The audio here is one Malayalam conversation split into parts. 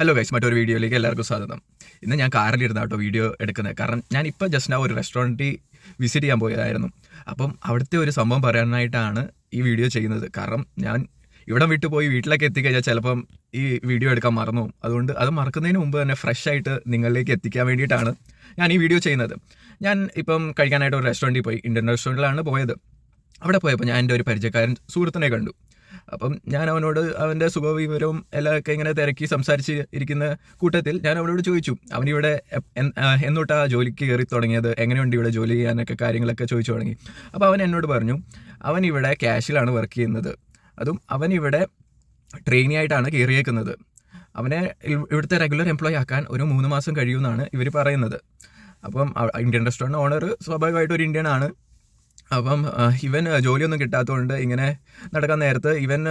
ഹലോ ഗൈസ് മറ്റൊരു വീഡിയോയിലേക്ക് എല്ലാവർക്കും സ്വാഗതം. ഇന്ന് ഞാൻ കാറിലിരുന്ന കേട്ടോ വീഡിയോ എടുക്കുന്നത്. കാരണം ഞാൻ ഇപ്പോൾ ജസ്റ്റ് ആ ഒരു റെസ്റ്റോറന്റിൽ വിസിറ്റ് ചെയ്യാൻ പോയതായിരുന്നു. അപ്പം അവിടുത്തെ ഒരു സംഭവം പറയാനായിട്ടാണ് ഈ വീഡിയോ ചെയ്യുന്നത്. കാരണം ഞാൻ ഇവിടെ വിട്ടു പോയി വീട്ടിലേക്ക് എത്തിക്കഴിഞ്ഞാൽ ചിലപ്പം ഈ വീഡിയോ എടുക്കാൻ മറന്നു അതുകൊണ്ട് അത് മറക്കുന്നതിന് മുമ്പ് തന്നെ ഫ്രഷ് ആയിട്ട് നിങ്ങളിലേക്ക് എത്തിക്കാൻ വേണ്ടിയിട്ടാണ് ഞാൻ ഈ വീഡിയോ ചെയ്യുന്നത്. ഞാൻ ഇപ്പം കഴിക്കാനായിട്ട് ഒരു റെസ്റ്റോറന്റിൽ പോയി. ഇന്ത്യൻ റെസ്റ്റോറന്റിലാണ് പോയത്. അവിടെ പോയപ്പോൾ ഞാൻ എന്റെ ഒരു പരിചയക്കാരൻ സുഹൃത്തിനെ കണ്ടു. അപ്പം ഞാൻ അവനോട് അവന്റെ സുഖവിവരവും എല്ലാമൊക്കെ ഇങ്ങനെ തിരക്കി സംസാരിച്ച് ഇരിക്കുന്ന കൂട്ടത്തിൽ ഞാൻ അവനോട് ചോദിച്ചു അവനിവിടെ എന്നോട്ടാ ജോലിക്ക് കയറി തുടങ്ങിയത്? എങ്ങനെയുണ്ട് ഇവിടെ ജോലി ചെയ്യാനൊക്കെ കാര്യങ്ങളൊക്കെ ചോദിച്ചു തുടങ്ങി? അപ്പോൾ അവൻ എന്നോട് പറഞ്ഞു അവൻ ഇവിടെ ക്യാഷിലാണ് വർക്ക് ചെയ്യുന്നത്. അതും അവൻ ഇവിടെ ട്രെയിനി ആയിട്ടാണ് കയറിയേക്കുന്നത്. അവനെ ഇവ്- ഇവിടുത്തെ റെഗുലർ എംപ്ലോയി ആക്കാൻ ഒരു മൂന്ന് മാസം കഴിയുമെന്നാണ് ഇവർ പറയുന്നത്. അപ്പം ഇന്ത്യൻ റെസ്റ്റോറന്റ് ഓണർ സ്വാഭാവികമായിട്ട് ഒരു ഇന്ത്യൻ ആണ്. അപ്പം ഇവൻ ജോലിയൊന്നും കിട്ടാത്തതുകൊണ്ട് ഇങ്ങനെ നടക്കാൻ നേരത്ത് ഇവൻ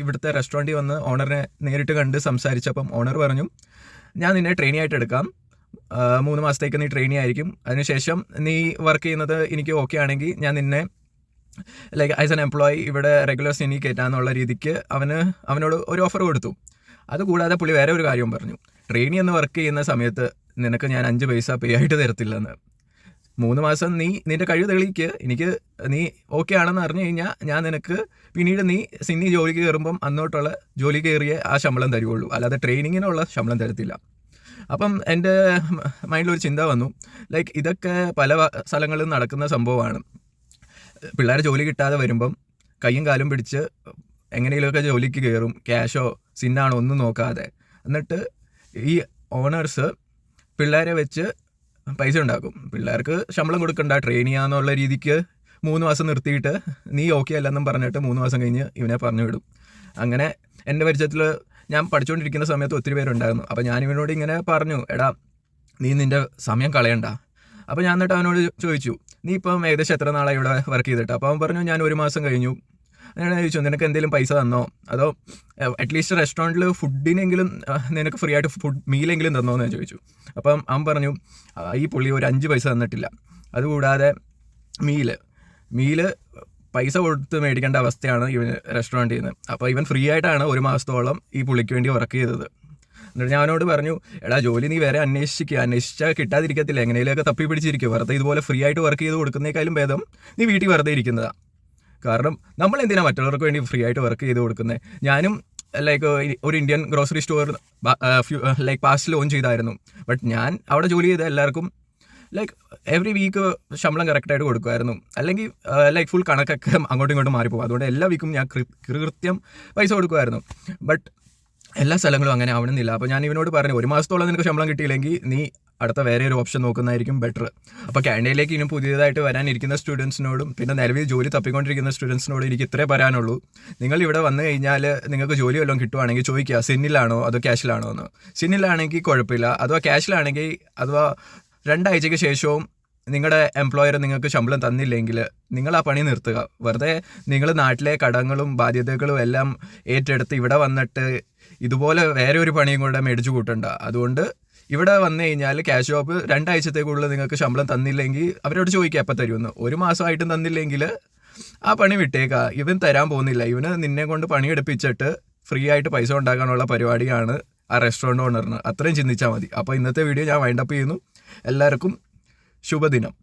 ഇവിടുത്തെ റെസ്റ്റോറന്റിൽ വന്ന് ഓണറിനെ നേരിട്ട് കണ്ട് സംസാരിച്ചപ്പം ഓണർ പറഞ്ഞു ഞാൻ നിന്നെ ട്രെയിനി ആയിട്ട് എടുക്കാം. മൂന്ന് മാസത്തേക്ക് നീ ട്രെയിനി ആയിരിക്കും. അതിനുശേഷം നീ വർക്ക് ചെയ്യുന്നത് എനിക്ക് ഓക്കെ ആണെങ്കിൽ ഞാൻ നിന്നെ ലൈക്ക് ആസ് എൻ എംപ്ലോയി ഇവിടെ റെഗുലർ സിനി കയറ്റാന്നുള്ള രീതിക്ക് അവന് അവനോട് ഒരു ഓഫർ കൊടുത്തു. അതുകൂടാതെ പുള്ളി വേറെ ഒരു കാര്യം പറഞ്ഞു. ട്രെയിനി എന്ന് വർക്ക് ചെയ്യുന്ന സമയത്ത് നിനക്ക് ഞാൻ അഞ്ച് പൈസ പേ ആയിട്ട് തരത്തില്ലെന്ന്. മൂന്ന് മാസം നീ നിന്റെ കഴിവ് തെളിയിക്ക്. എനിക്ക് നീ ഓക്കെ ആണെന്ന് അറിഞ്ഞു കഴിഞ്ഞാൽ ഞാൻ നിനക്ക് പിന്നീട് നീ സിന്നി ജോലിക്ക് കയറുമ്പം അന്നോട്ടുള്ള ജോലി കയറിയ ആ ശമ്പളം തരുവുള്ളൂ അല്ലാതെ ട്രെയിനിങ്ങിനുള്ള ശമ്പളം തരത്തില്ല. അപ്പം എന്റെ മൈൻഡിലൊരു ചിന്ത വന്നു. ലൈക്ക് ഇതൊക്കെ പല സ്ഥലങ്ങളിൽ നടക്കുന്ന സംഭവമാണ്. പിള്ളേർ ജോലി കിട്ടാതെ വരുമ്പം കയ്യും കാലും പിടിച്ച് എങ്ങനെയെങ്കിലുമൊക്കെ ജോലിക്ക് കയറും. ക്യാഷോ സിന്നാണോ ഒന്നും നോക്കാതെ. എന്നിട്ട് ഈ ഓണേഴ്സ് പിള്ളേരെ വെച്ച് പൈസ ഉണ്ടാക്കും. പിള്ളേർക്ക് ശമ്പളം കൊടുക്കണ്ട. ട്രെയിൻ ചെയ്യാന്നുള്ള രീതിക്ക് മൂന്ന് മാസം നിർത്തിയിട്ട് നീ ഓക്കെ അല്ലെന്നും പറഞ്ഞിട്ട് മൂന്ന് മാസം കഴിഞ്ഞ് ഇവനെ പറഞ്ഞു വിടും. അങ്ങനെ എന്റെ പരിചയത്തിൽ ഞാൻ പഠിച്ചുകൊണ്ടിരിക്കുന്ന സമയത്ത് ഒത്തിരി പേരുണ്ടായിരുന്നു. അപ്പോൾ ഞാൻ ഇവനോട് ഇങ്ങനെ പറഞ്ഞു എടാ നീ നിന്റെ സമയം കളയണ്ട. അപ്പോൾ ഞാൻ എന്നിട്ട് അവനോട് ചോദിച്ചു നീ ഇപ്പം ഏകദേശം എത്ര നാളായി ഇവിടെ വർക്ക് ചെയ്തിട്ട്? അപ്പോൾ അവൻ പറഞ്ഞു ഞാൻ ഒരു മാസം കഴിഞ്ഞു. ഞാൻ ചോദിച്ചു നിനക്ക് എന്തെങ്കിലും പൈസ തന്നോ? അതോ അറ്റ്ലീസ്റ്റ് റെസ്റ്റോറന്റിൽ ഫുഡിനെങ്കിലും നിനക്ക് ഫ്രീ ആയിട്ട് ഫുഡ് മീലെങ്കിലും തന്നോ എന്ന് ഞാൻ ചോദിച്ചു. അപ്പം അവൻ പറഞ്ഞു ഈ പുള്ളി ഒരു അഞ്ച് പൈസ തന്നിട്ടില്ല. അതുകൂടാതെ മീൽ മീൽ പൈസ കൊടുത്ത് മേടിക്കേണ്ട അവസ്ഥയാണ് ഇവന് റെസ്റ്റോറന്റിൽ നിന്ന് അപ്പോൾ ഇവൻ ഫ്രീ ആയിട്ടാണ് ഒരു മാസത്തോളം ഈ പുള്ളിക്ക് വേണ്ടി വർക്ക് ചെയ്തത്. എന്നിട്ട് ഞാൻ അവനോട് പറഞ്ഞു എടാ ജോലി നീ വേറെ അന്വേഷിക്കുക അന്വേഷിച്ചാൽ കിട്ടാതിരിക്കത്തില്ല. എങ്ങനെയൊക്കെ തപ്പി പിടിച്ചിരിക്കുക വെറുതെ ഇതുപോലെ ഫ്രീ ആയിട്ട് വർക്ക് ചെയ്ത് കൊടുക്കുന്നേക്കാളും ഭേദം നീ വീട്ടിൽ വെറുതെ ഇരിക്കുന്നതാണ് കാരണം നമ്മൾ എന്തിനാണ് മറ്റുള്ളവർക്ക് വേണ്ടി ഫ്രീ ആയിട്ട് വർക്ക് ചെയ്ത് കൊടുക്കുന്നത് ഞാനും ലൈക്ക് ഒരു Indian grocery store like past loan ചെയ്തായിരുന്നു. ബട്ട് ഞാൻ അവിടെ ജോലി ചെയ്ത എല്ലാവർക്കും ലൈക്ക് എവറി വീക്ക് ശമ്പളം കറക്റ്റായിട്ട് കൊടുക്കുമായിരുന്നു. അല്ലെങ്കിൽ ലൈക്ക് ഫുൾ കണക്കൊക്കെ അങ്ങോട്ടും ഇങ്ങോട്ടും മാറിപ്പോകും അതുകൊണ്ട് എല്ലാ വീക്കും ഞാൻ കൃത്യം പൈസ കൊടുക്കുമായിരുന്നു. ബട്ട് എല്ലാ സ്ഥലങ്ങളും അങ്ങനെ ആവണമെന്നില്ല. അപ്പോൾ ഞാൻ ഇവനോട് പറഞ്ഞു ഒരു മാസത്തോളം നിനക്ക് ശമ്പളം കിട്ടിയില്ലെങ്കിൽ നീ അടുത്ത വേറെ ഒരു ഓപ്ഷൻ നോക്കുന്നതായിരിക്കും ബെറ്റർ അപ്പോൾ കാനഡയിലേക്ക് ഇനി പുതിയതായിട്ട് വരാനിരിക്കുന്ന സ്റ്റുഡൻസിനോടും പിന്നെ നിലവിൽ ജോലി തപ്പിക്കൊണ്ടിരിക്കുന്ന സ്റ്റുഡൻസിനോടും എനിക്ക് ഇത്രേ പറയാനുള്ളൂ. നിങ്ങൾ ഇവിടെ വന്നു കഴിഞ്ഞാൽ നിങ്ങൾക്ക് ജോലി വല്ലതും കിട്ടുവാണെങ്കിൽ ചോദിക്കുക സിന്നിലാണോ അതോ ക്യാഷിലാണോ എന്ന്? സിന്നിലാണെങ്കിൽ കുഴപ്പമില്ല. അഥവാ ക്യാഷിലാണെങ്കിൽ അഥവാ രണ്ടാഴ്ചയ്ക്ക് ശേഷവും നിങ്ങളുടെ എംപ്ലോയർ നിങ്ങൾക്ക് ശമ്പളം തന്നില്ലെങ്കിൽ നിങ്ങൾ ആ പണി നിർത്തുക. വെറുതെ നിങ്ങൾ നാട്ടിലെ കടങ്ങളും ബാധ്യതകളും എല്ലാം ഏറ്റെടുത്ത് ഇവിടെ വന്നിട്ട് ഇതുപോലെ വേറെ ഒരു പണിയും കൂടെ മേടിച്ചു കൂട്ടണ്ട. അതുകൊണ്ട് ഇവിടെ വന്നു കഴിഞ്ഞാൽ ക്യാഷ് ഷോപ്പ് രണ്ടാഴ്ചത്തേക്കുള്ളിൽ നിങ്ങൾക്ക് ശമ്പളം തന്നില്ലെങ്കിൽ അവരോട് ചോദിക്കുക എപ്പോൾ തരുമെന്ന്? ഒരു മാസമായിട്ടും തന്നില്ലെങ്കിൽ ആ പണി വിട്ടേക്കാം. ഇവൻ തരാൻ പോകുന്നില്ല. ഇവന് നിന്നെ കൊണ്ട് പണിയെടുപ്പിച്ചിട്ട് ഫ്രീ ആയിട്ട് പൈസ ഉണ്ടാക്കാനുള്ള പരിപാടിയാണ് ആ റെസ്റ്റോറന്റ് ഓണറിന് അത്രയും ചിന്തിച്ചാൽ മതി. അപ്പോൾ ഇന്നത്തെ വീഡിയോ ഞാൻ വൈൻഡപ്പ് ചെയ്യുന്നു. എല്ലാവർക്കും ശുഭദിനം.